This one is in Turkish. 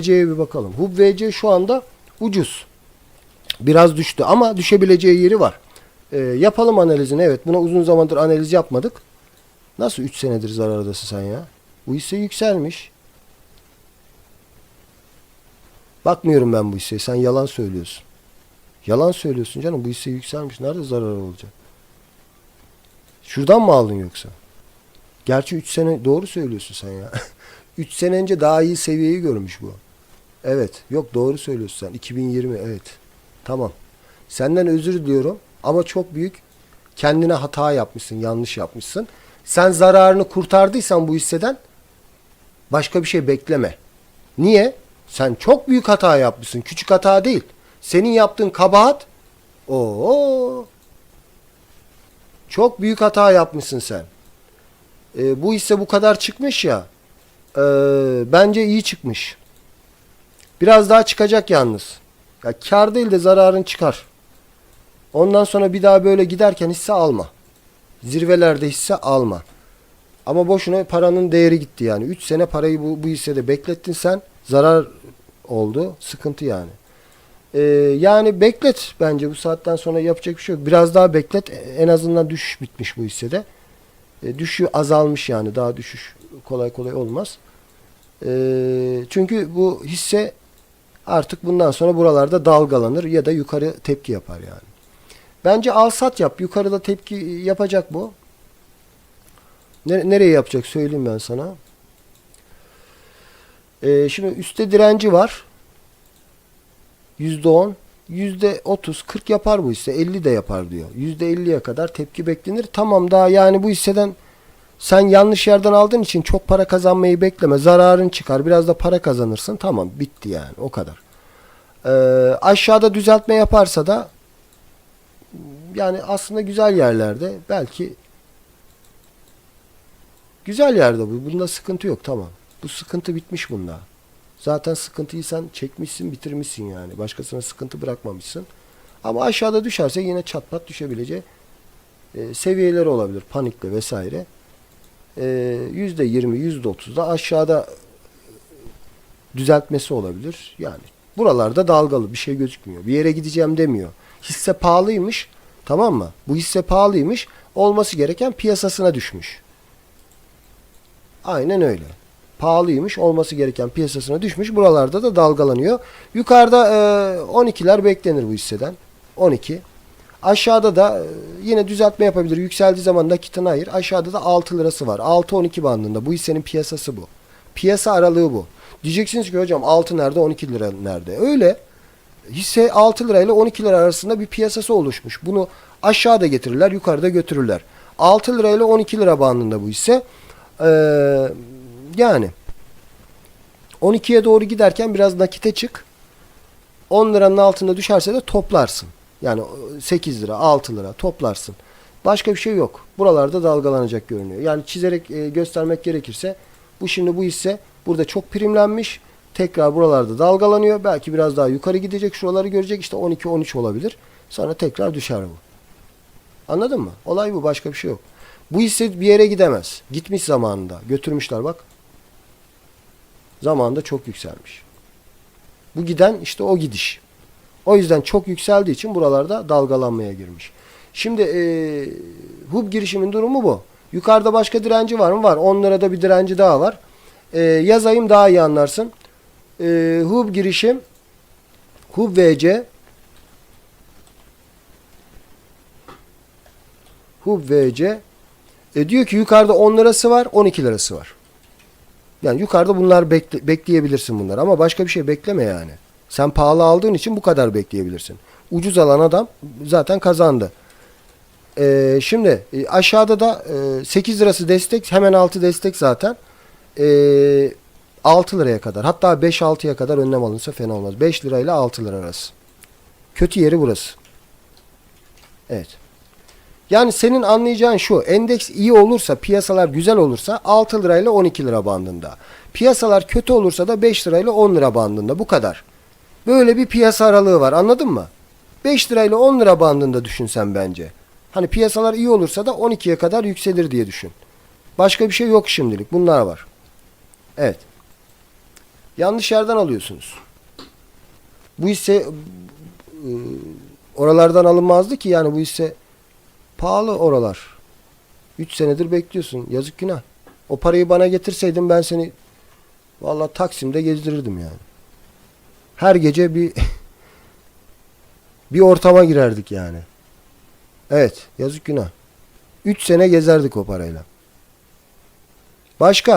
VC'ye bir bakalım. Hub VC şu anda ucuz. Biraz düştü ama düşebileceği yeri var. Ee, yapalım analizini. Evet buna uzun zamandır analiz yapmadık. Nasıl 3 senedir zarardasın sen ya? Bu hisse yükselmiş. Bakmıyorum ben bu hisseye. Sen yalan söylüyorsun. Yalan söylüyorsun canım. Bu hisse yükselmiş. Nerede zarar olacak? Şuradan mı aldın yoksa? Gerçi 3 sene doğru söylüyorsun sen ya. 3 sene önce daha iyi seviyeyi görmüş bu. Evet. Yok doğru söylüyorsun sen. 2020 evet. Tamam. Senden özür diliyorum ama çok büyük kendine hata yapmışsın, yanlış yapmışsın. Sen zararını kurtardıysan bu hisseden başka bir şey bekleme. Niye? Sen çok büyük hata yapmışsın. Küçük hata değil. Senin yaptığın kabahat o çok büyük hata yapmışsın sen. E, bu hisse bu kadar çıkmış ya. e, bence iyi çıkmış. Biraz daha çıkacak yalnız. Ya kar değil de zararın çıkar. Ondan sonra bir daha böyle giderken hisse alma. Zirvelerde hisse alma. Ama boşuna paranın değeri gitti yani. 3 sene parayı bu, bu hissede beklettin sen. Zarar oldu. Sıkıntı yani. Ee, yani beklet bence bu saatten sonra yapacak bir şey yok. Biraz daha beklet. En azından düşüş bitmiş bu hissede. E, düşüş azalmış yani. Daha düşüş kolay kolay olmaz. E, çünkü bu hisse artık bundan sonra buralarda dalgalanır ya da yukarı tepki yapar yani. Bence al sat yap. Yukarıda tepki yapacak bu. Nere- nereye yapacak söyleyeyim ben sana. Ee, şimdi üstte direnci var. %10, %30, 40 yapar bu hisse. 50 de yapar diyor. %50'ye kadar tepki beklenir. Tamam daha yani bu hisseden sen yanlış yerden aldığın için çok para kazanmayı bekleme. Zararın çıkar. Biraz da para kazanırsın. Tamam bitti yani. O kadar. Ee, aşağıda düzeltme yaparsa da yani aslında güzel yerlerde belki güzel yerde bu. Bunda sıkıntı yok tamam. Bu sıkıntı bitmiş bunda. Zaten sıkıntıyı sen çekmişsin bitirmişsin yani. Başkasına sıkıntı bırakmamışsın. Ama aşağıda düşerse yine çat pat düşebileceği e, seviyeleri olabilir. Panikle vesaire. E, Yüzde yirmi, yüzde otuz da aşağıda düzeltmesi olabilir. Yani buralarda dalgalı bir şey gözükmüyor. Bir yere gideceğim demiyor. Hisse pahalıymış. Tamam mı? Bu hisse pahalıymış. Olması gereken piyasasına düşmüş. Aynen öyle. Pahalıymış. Olması gereken piyasasına düşmüş. Buralarda da dalgalanıyor. Yukarıda e, 12'ler beklenir bu hisseden. 12. Aşağıda da e, yine düzeltme yapabilir. Yükseldiği zaman nakitini ayır. Aşağıda da 6 lirası var. 6-12 bandında. Bu hissenin piyasası bu. Piyasa aralığı bu. Diyeceksiniz ki hocam 6 nerede 12 lira nerede? Öyle. Hisse 6 lirayla 12 lira arasında bir piyasası oluşmuş. Bunu aşağıda getirirler, yukarıda götürürler. 6 lirayla 12 lira bandında bu hisse. Ee, yani 12'ye doğru giderken biraz nakite çık. 10 liranın altında düşerse de toplarsın. Yani 8 lira, 6 lira toplarsın. Başka bir şey yok. Buralarda dalgalanacak görünüyor. Yani çizerek e, göstermek gerekirse bu şimdi bu hisse burada çok primlenmiş. Tekrar buralarda dalgalanıyor. Belki biraz daha yukarı gidecek. Şuraları görecek. İşte 12-13 olabilir. Sonra tekrar düşer bu. Anladın mı? Olay bu. Başka bir şey yok. Bu hisse bir yere gidemez. Gitmiş zamanında. Götürmüşler bak. Zamanında çok yükselmiş. Bu giden işte o gidiş. O yüzden çok yükseldiği için buralarda dalgalanmaya girmiş. Şimdi e, hub girişimin durumu bu. Yukarıda başka direnci var mı? Var. 10 lirada bir direnci daha var. E, yazayım daha iyi anlarsın. E, hub girişim hub VC hub VC e, diyor ki yukarıda 10 lirası var 12 lirası var. Yani yukarıda bunlar bekle, bekleyebilirsin bunlar ama başka bir şey bekleme yani. Sen pahalı aldığın için bu kadar bekleyebilirsin. Ucuz alan adam zaten kazandı. Ee, şimdi e, aşağıda da e, 8 lirası destek hemen altı destek zaten. E, 6 liraya kadar hatta 5-6'ya kadar önlem alınsa fena olmaz. 5 lirayla 6 lira arası. Kötü yeri burası. Evet. Yani senin anlayacağın şu. Endeks iyi olursa, piyasalar güzel olursa 6 lirayla 12 lira bandında. Piyasalar kötü olursa da 5 lirayla 10 lira bandında. Bu kadar. Böyle bir piyasa aralığı var. Anladın mı? 5 lirayla 10 lira bandında düşünsen bence. Hani piyasalar iyi olursa da 12'ye kadar yükselir diye düşün. Başka bir şey yok şimdilik. Bunlar var. Evet. Yanlış yerden alıyorsunuz. Bu hisse e, oralardan alınmazdı ki yani bu hisse pahalı oralar. 3 senedir bekliyorsun. Yazık günah. O parayı bana getirseydin ben seni vallahi Taksim'de gezdirirdim yani. Her gece bir bir ortama girerdik yani. Evet, yazık günah. 3 sene gezerdik o parayla. Başka?